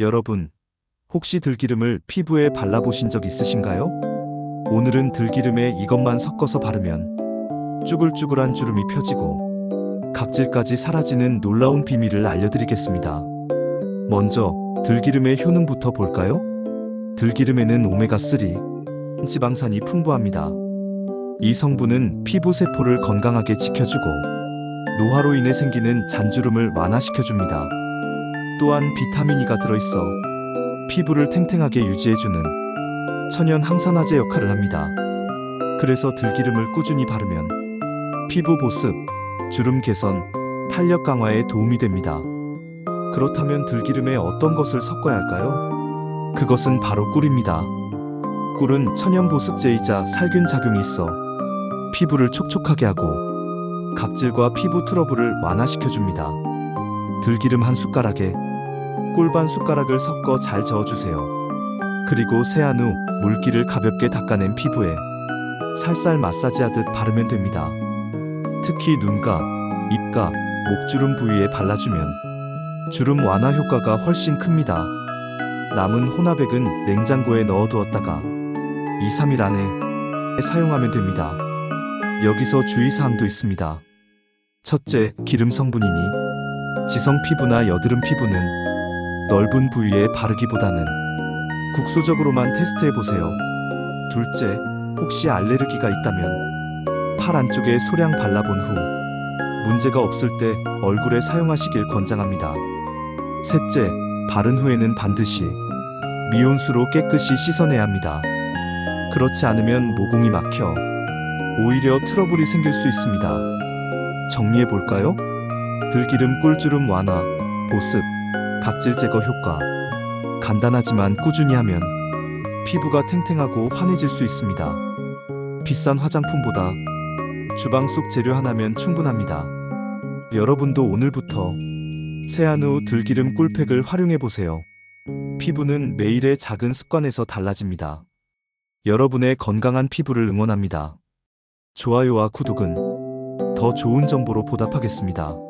여러분, 혹시 들기름을 피부에 발라보신 적 있으신가요? 오늘은 들기름에 이것만 섞어서 바르면 쭈글쭈글한 주름이 펴지고 각질까지 사라지는 놀라운 비밀을 알려드리겠습니다. 먼저 들기름의 효능부터 볼까요? 들기름에는 오메가3 지방산이 풍부합니다. 이 성분은 피부 세포를 건강하게 지켜주고 노화로 인해 생기는 잔주름을 완화시켜줍니다. 또한 비타민 E가 들어있어 피부를 탱탱하게 유지해주는 천연 항산화제 역할을 합니다. 그래서 들기름을 꾸준히 바르면 피부 보습, 주름 개선, 탄력 강화에 도움이 됩니다. 그렇다면 들기름에 어떤 것을 섞어야 할까요? 그것은 바로 꿀입니다. 꿀은 천연 보습제이자 살균 작용이 있어 피부를 촉촉하게 하고 각질과 피부 트러블을 완화시켜줍니다. 들기름 한 숟가락에 꿀반 숟가락을 섞어 잘 저어주세요. 그리고 세안 후 물기를 가볍게 닦아낸 피부에 살살 마사지하듯 바르면 됩니다. 특히 눈가, 입가, 목주름 부위에 발라주면 주름 완화 효과가 훨씬 큽니다. 남은 혼합액은 냉장고에 넣어두었다가 2, 3일 안에 사용하면 됩니다. 여기서 주의사항도 있습니다. 첫째, 기름 성분이니 지성 피부나 여드름 피부는 넓은 부위에 바르기보다는 국소적으로만 테스트해 보세요. 둘째, 혹시 알레르기가 있다면 팔 안쪽에 소량 발라본 후 문제가 없을 때 얼굴에 사용하시길 권장합니다. 셋째, 바른 후에는 반드시 미온수로 깨끗이 씻어내야 합니다. 그렇지 않으면 모공이 막혀 오히려 트러블이 생길 수 있습니다. 정리해 볼까요? 들기름 꿀주름 완화, 보습, 각질 제거 효과. 간단하지만 꾸준히 하면 피부가 탱탱하고 환해질 수 있습니다. 비싼 화장품보다 주방 속 재료 하나면 충분합니다. 여러분도 오늘부터 세안 후 들기름 꿀팩을 활용해 보세요. 피부는 매일의 작은 습관에서 달라집니다. 여러분의 건강한 피부를 응원합니다. 좋아요와 구독은 더 좋은 정보로 보답하겠습니다.